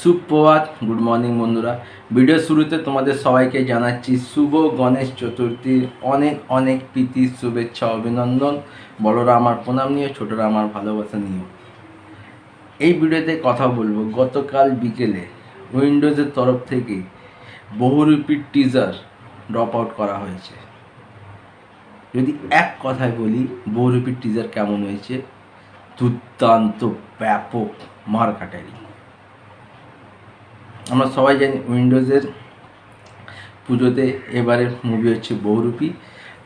সুপ্রভাত। Good morning বন্ধুরা। Video শুরুতে তোমাদের সবাইকে জানাচ্ছি শুভ গণেশ চতুর্থীর অনেক অনেক প্রীতি, শুভেচ্ছা, অভিনন্দন। বড়রা আমার প্রণাম নিয়ে ছোটরা আমার ভালোবাসা নিয়ে এই ভিডিওতে কথা বলব গতকাল বিকেলে উইন্ডোজের তরফ থেকে বহুরূপী টিজার ড্রপ আউট করা হয়েছে। যদি এক কথায় বলি, বহুরূপী টিজার কেমন হয়েছে? দুর্দান্ত, ব্যাপক মারকাটারি আমরা সবাই জানি উইন্ডোজের পুজোতে এবারে মুভি হচ্ছে বহুরূপী।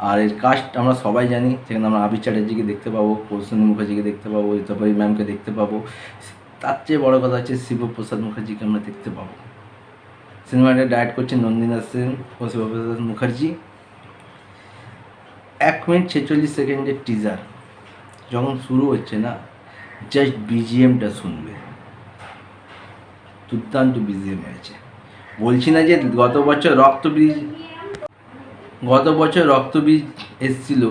আর এর কাস্ট আমরা সবাই জানি সেখানে আমরা আবির চ্যাটার্জিকে দেখতে পাবো কৌশনী মুখার্জিকে দেখতে পাবো, ঋতপারি ম্যামকে দেখতে পাবো। তার চেয়ে বড়ো কথা হচ্ছে শিবপ্রসাদ মুখার্জিকে আমরা দেখতে পাবো। সিনেমাটা ডাইরেক্ট করছে নন্দিনা সেন ও শিবপ্রসাদ মুখার্জি। এক মিনিট ছেচল্লিশ সেকেন্ডের টিজার যখন শুরু হচ্ছে না জাস্ট বিজিএমটা শুনবে। দুর্দান্ত বিজিএম হয়েছে বলছি না যে গত বছর রক্তবীজ গত বছর রক্তবীজ এসছিল,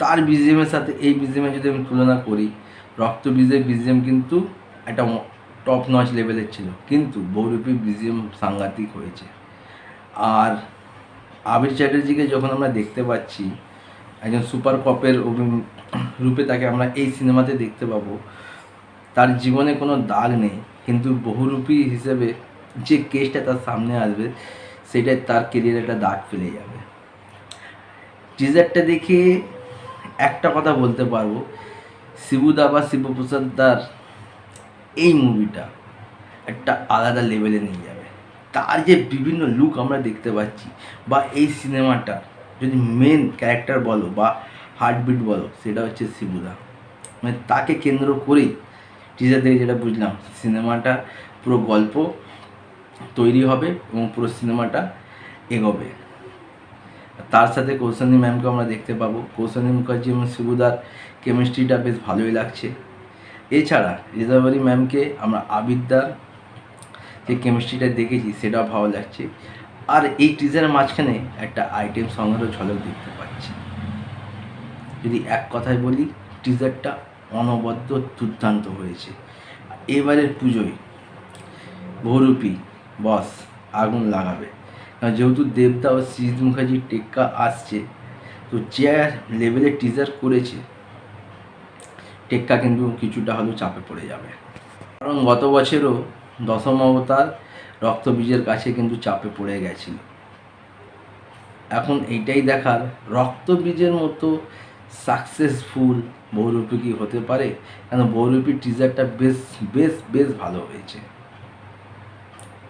তার বিজিএমের সাথে এই বিজিএমের যদি আমি তুলনা করি রক্তবীজের বিজিএম কিন্তু একটা টপ নচ লেভেলের ছিল। কিন্তু বহুরূপী বিজিএম সাংঘাতিক হয়েছে। আর আবির চ্যাটার্জিকে যখন আমরা দেখতে পাচ্ছি, একজন সুপার কপের রূপে তাকে আমরা এই সিনেমাতে দেখতে পাবো, তার জীবনে কোনো দাগ নেই। কিন্তু বহুরূপী হিসেবে যে কেসটা তার সামনে আসবে, সেটাই তার কেরিয়ারে একটা দাগ ফেলে যাবে। টিজারটা দেখে একটা কথা বলতে পারব শিবুদা বা শিবপ্রসাদ দার এই মুভিটা একটা আলাদা লেভেলে নিয়ে যাবে। তার যে বিভিন্ন লুক আমরা দেখতে পাচ্ছি, বা এই সিনেমাটা যদি মেন ক্যারেক্টার বলো বা হার্টবিট বলো, সেটা হচ্ছে শিবুদা মানে তাকে কেন্দ্র করেই টিজার দেখে যেটা বুঝলাম, সিনেমাটা পুরো গল্প তৈরি হবে এবং পুরো সিনেমাটা এগোবে। তার সাথে কৌশানী ম্যামকে আমরা দেখতে পাবো। কৌশানী মুখার্জি এবং শিবুদার কেমিস্ট্রিটা বেশ ভালোই লাগছে। এছাড়া রিজার্ভারি ম্যামকে আমরা আবিদ্যার যে কেমিস্ট্রিটা দেখেছি, সেটাও ভালো লাগছে। আর এই টিজারের মাঝখানে একটা আইটেম সংগ্রহ ঝলক দেখতে পাচ্ছি। যদি এক কথায় বলি টিজারটা অনবদ্য দুর্দান্ত হয়েছে। এবারের পুজোয় বহুরূপী বস আগুন লাগাবে। কারণ যেহেতু দেবদা ও সৃজিত মুখার্জির টেক্কা আসছে, তো যে লেভেলে টিজার করেছে, টেক্কা কিন্তু কিছুটা হলেও চাপে পড়ে যাবে। কারণ গত বছরও দশম অবতার রক্তবীজের কাছে কিন্তু চাপে পড়ে গেছিল। এখন এইটাই দেখার, রক্তবীজের মতো সাকসেসফুল বহুরূপী কি হতে পারে? কেন বহুরূপীর টিজারটা বেশ বেশ বেশ ভালো হয়েছে।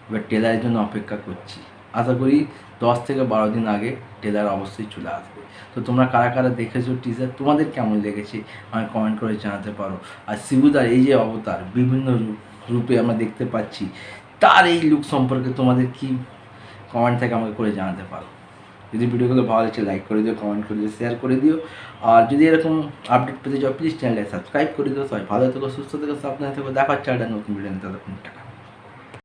এবার টেলারের জন্য অপেক্ষা করছি। আশা করি দশ থেকে বারো দিন আগে টেলার অবশ্যই চলে আসবে। তো তোমরা কারা কারা দেখেছ টিজার তোমাদের কেমন লেগেছে? আমায় কমেন্ট করে জানাতে পারো। আর শিবুদার এই যে অবতার, বিভিন্ন রূপে আমরা দেখতে পাচ্ছি, তার এই লুক সম্পর্কে তোমাদের কি কমেন্ট থেকে আমাকে করে জানাতে পারো। যদি ভিডিওগুলো ভালো লাগছে লাইক করে দিও কমেন্ট করে দিও শেয়ার করে দিও। আর যদি এরকম আপডেট পেতে চাও প্লিজ চ্যানেলটা সাবস্ক্রাইব করে দিও। সবাই ভালো থেকো, সুস্থ থেকো, সাবধানে থেকো। দেখা হচ্ছে একটা নতুন ভিডিও ততক্ষণ টাকা